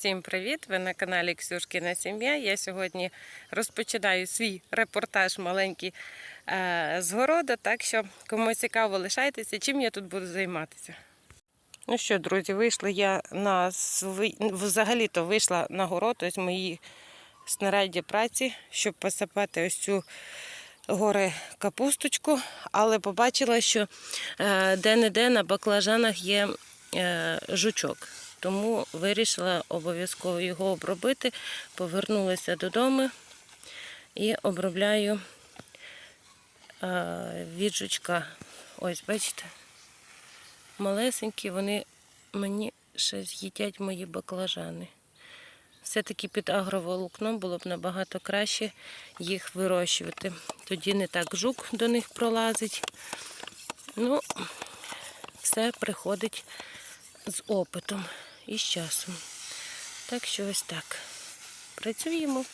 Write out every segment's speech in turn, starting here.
Всім привіт! Ви на каналі Ксюшкіна Сім'я. Я сьогодні розпочинаю свій репортаж маленький е, з городу, так що кому цікаво, лишайтеся, чим я тут буду займатися. Ну що, друзі, вийшла я на взагалі-то вийшла на город, ось мої снаряддя праці, щоб посипати ось цю гори капусточку, але побачила, що е, де-не-де на баклажанах є е, жучок. Тому вирішила обов'язково його обробити. Повернулася додому і обробляю від жучка. Ось, бачите, малесенькі, вони мені ще з'їдять мої баклажани. Все-таки під агроволокном було б набагато краще їх вирощувати. Тоді не так жук до них пролазить. Ну, все приходить з опитом і з часом. Так що ось так. Працюємо.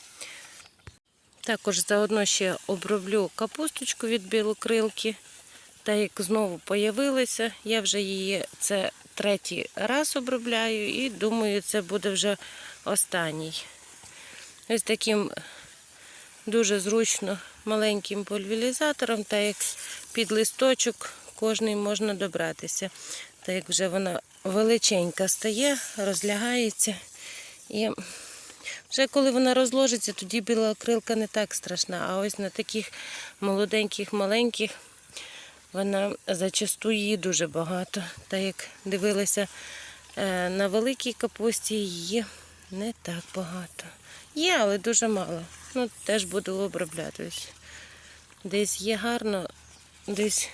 Також заодно ще оброблю капусточку від білокрилки. Та як знову появилася, я вже її це третій раз обробляю і думаю, це буде вже останній. Ось таким дуже зручно маленьким пульверізатором, та як під листочок кожний можна добратися. Та як вже вона величенька стає, розлягається. І вже коли вона розложиться, тоді біла крилка не так страшна. А ось на таких молоденьких, маленьких вона зачасту її дуже багато. Та як дивилася е, на великій капусті, її не так багато. Є, але дуже мало. Ну, теж буду обробляти. Десь є гарно, десь,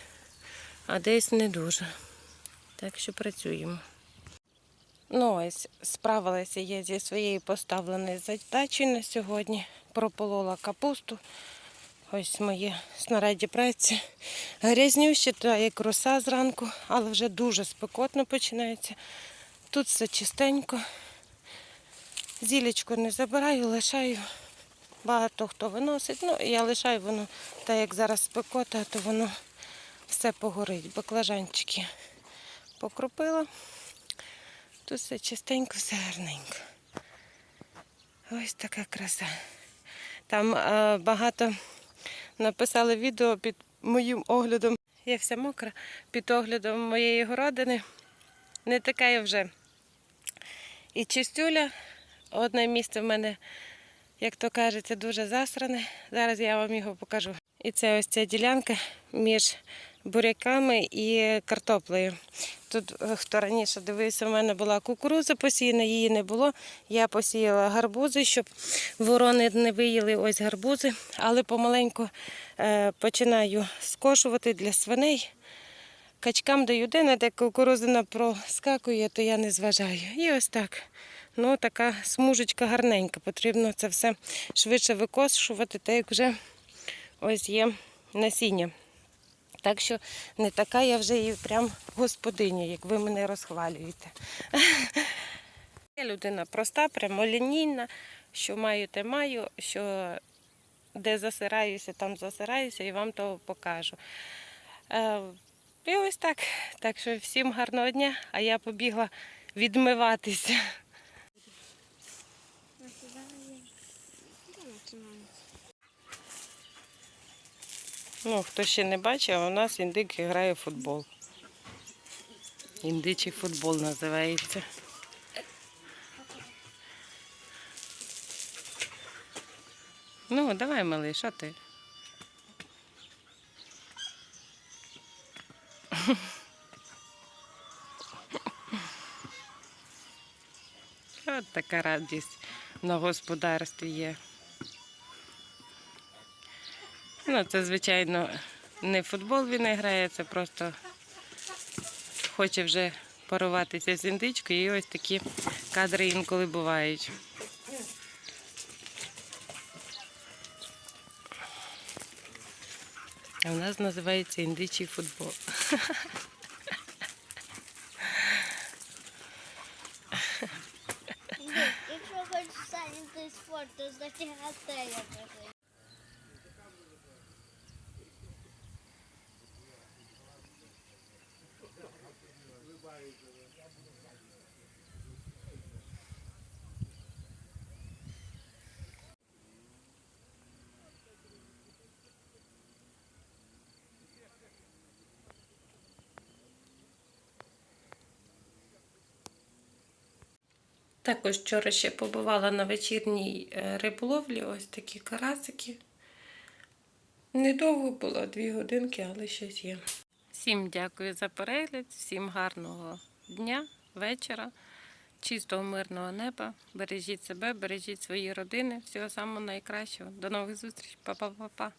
а десь не дуже. Так що працюємо. Ну ось, справилася я зі своєю поставленою задачею на сьогодні. Прополола капусту. Ось моє снаряді праці. Грязнюще, та як роса зранку, але вже дуже спекотно починається. Тут все чистенько. Зілечко не забираю, лишаю. Багато хто виносить. Ну, я лишаю воно, так як зараз спекота, то воно все погорить. Баклажанчики покропила. Тут все чистенько, все гарненько. Ось така краса. Там е, багато написали відео під моїм оглядом. Я вся мокра, під оглядом моєї городини. Не така я вже і чистюля. Одне місце в мене, як то кажеться, дуже засране. Зараз я вам його покажу. І це ось ця ділянка між буряками і картоплею. Тут, е, хто раніше дивився, в мене була кукурудза посіяна, її не було. Я посіяла гарбузи, щоб ворони не виїли ось гарбузи, але помаленьку е, починаю скошувати для свиней. Качкам даю де де кукурузина проскакує, то я не зважаю. І ось так. Ну, така смужечка гарненька. Потрібно це все швидше викошувати, так як вже ось є насіння. Так що не така я вже і прям господиня, як ви мене розхвалюєте. Я людина проста, прямолінійна, що маю, те маю, що де засираюся, там засираюся і вам то покажу. Е, І ось так. Так що всім гарного дня, а я побігла відмиватися. Ну, хто ще не бачив, у нас індик грає в футбол. Індичий футбол називається. Ну, давай, малий, що ти? От така радість на господарстві є. Ну, це, звичайно, не футбол він грає, це просто хоче вже поруватися з індичкою, і ось такі кадри інколи бувають. А у нас називається індичий футбол. Якщо хочеш зайнятий спорт, то значить гатея Також вчора ще побувала на вечірній е, риболовлі, ось такі карасики. Недовго було, дві годинки, але щось є. Всім дякую за перегляд, всім гарного дня, вечора, чистого мирного неба. Бережіть себе, бережіть свої родини. Всього самого найкращого. До нових зустрічей. Па-па-па-па.